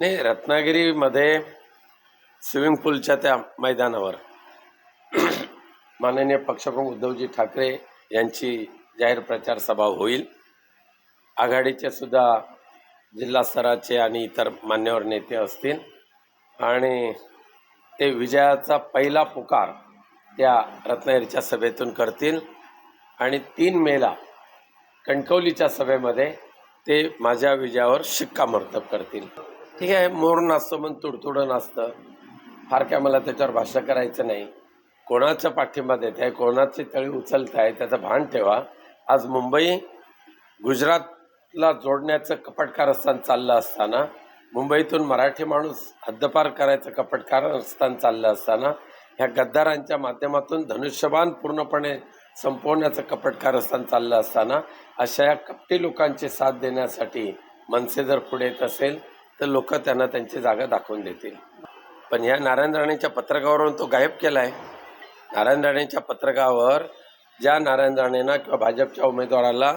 नाही रत्नागिरीमध्ये स्विमिंग पूलच्या त्या मैदानावर माननीय पक्षप्रमुख उद्धवजी ठाकरे यांची जाहीर प्रचार सभा होईल. आघाडीचे सुद्धा जिल्हा स्तराचे आणि इतर मान्यवर नेते असतील. आणि ते विजयाचा पहिला पुकार त्या रत्नागिरीच्या सभेतून करतील. आणि तीन मेला कणकवलीच्या सभेमध्ये ते माझ्या विजयावर शिक्कामोर्तब करतील. ठीक आहे मोर नाचतं पण तुडतुडं नाचतं. फार काय मला त्याच्यावर भाष्य करायचं नाही. कोणाच्या पाठिंबा देत आहे कोणाची तळी उचलत आहे त्याचं भान ठेवा. आज मुंबई गुजरातला जोडण्याचं कपट कारस्थान चाललं असताना मुंबईतून मराठी माणूस हद्दपार करायचं कपट कारस्थान चाललं असताना ह्या गद्दारांच्या माध्यमातून धनुष्यबाण पूर्णपणे संपवण्याचं कपट कारस्थान चाललं असताना अशा या कपटी लोकांची साथ देण्यासाठी मनसे जर पुढे येत असेल. तर लोक त्यांना त्यांची जागा दाखवून देतील. पण या नारायण राणेच्या पत्रकावरून तो गायब केला आहे नारायण राणेच्या पत्रकावर ज्या नारायण राणेंना किंवा भाजपच्या उमेदवाराला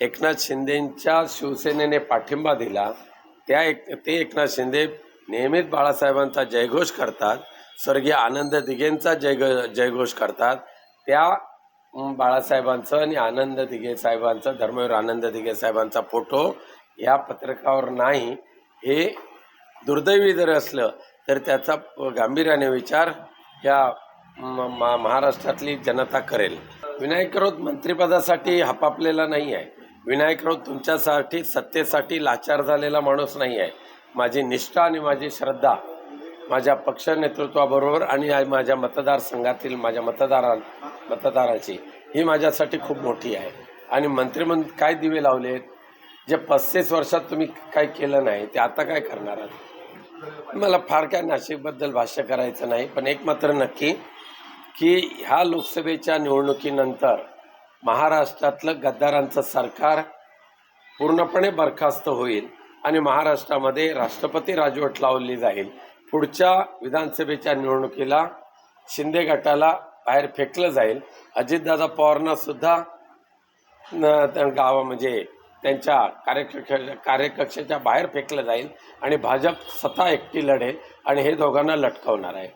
एकनाथ शिंदेंच्या शिवसेनेने पाठिंबा दिला त्या एक ते एकनाथ शिंदे नेहमीच बाळासाहेबांचा जयघोष करतात स्वर्गीय आनंद दिघेंचा जयघो जयघोष करतात. त्या बाळासाहेबांचं आणि आनंद दिघे साहेबांचं धर्मवीर आनंद दिघे साहेबांचा फोटो या पत्रकावर नाही. हे दुर्दैवी जर असलं तर त्याचा गांभीर्याने विचार या म- मा- महाराष्ट्रातली जनता करेल. विनायक राऊत मंत्रिपदासाठी हपापलेला नाही आहे. विनायक राऊत तुमच्यासाठी सत्तेसाठी लाचार झालेला माणूस नाही आहे. माझी निष्ठा आणि माझी श्रद्धा माझ्या पक्ष नेतृत्वाबरोबर आणि माझ्या मतदारसंघातील माझ्या मतदारां मतदाराची ही माझ्यासाठी खूप मोठी आहे. आणि मंत्रिमंत काय दिवे लावलेत? जे पस्तीस वर्षात तुम्ही काय केलं नाही ते आता काय करणार आहात? मला फार काय नाशिकबद्दल भाष्य करायचं नाही पण एक मात्र नक्की की ह्या लोकसभेच्या निवडणुकीनंतर महाराष्ट्रातलं गद्दारांचं सरकार पूर्णपणे बरखास्त होईल आणि महाराष्ट्रामध्ये राष्ट्रपती राजवट लावली जाईल. पुढच्या विधानसभेच्या निवडणुकीला शिंदे गटाला बाहेर फेकलं जाईल. अजितदादा पवारांना सुद्धा न त्या गावा म्हणजे त्यांच्या कार्यकक्ष कार्यकक्षेच्या बाहेर फेकलं जाईल आणि भाजप स्वतः एकटी लढेल आणि हे दोघांना लटकवणार आहे.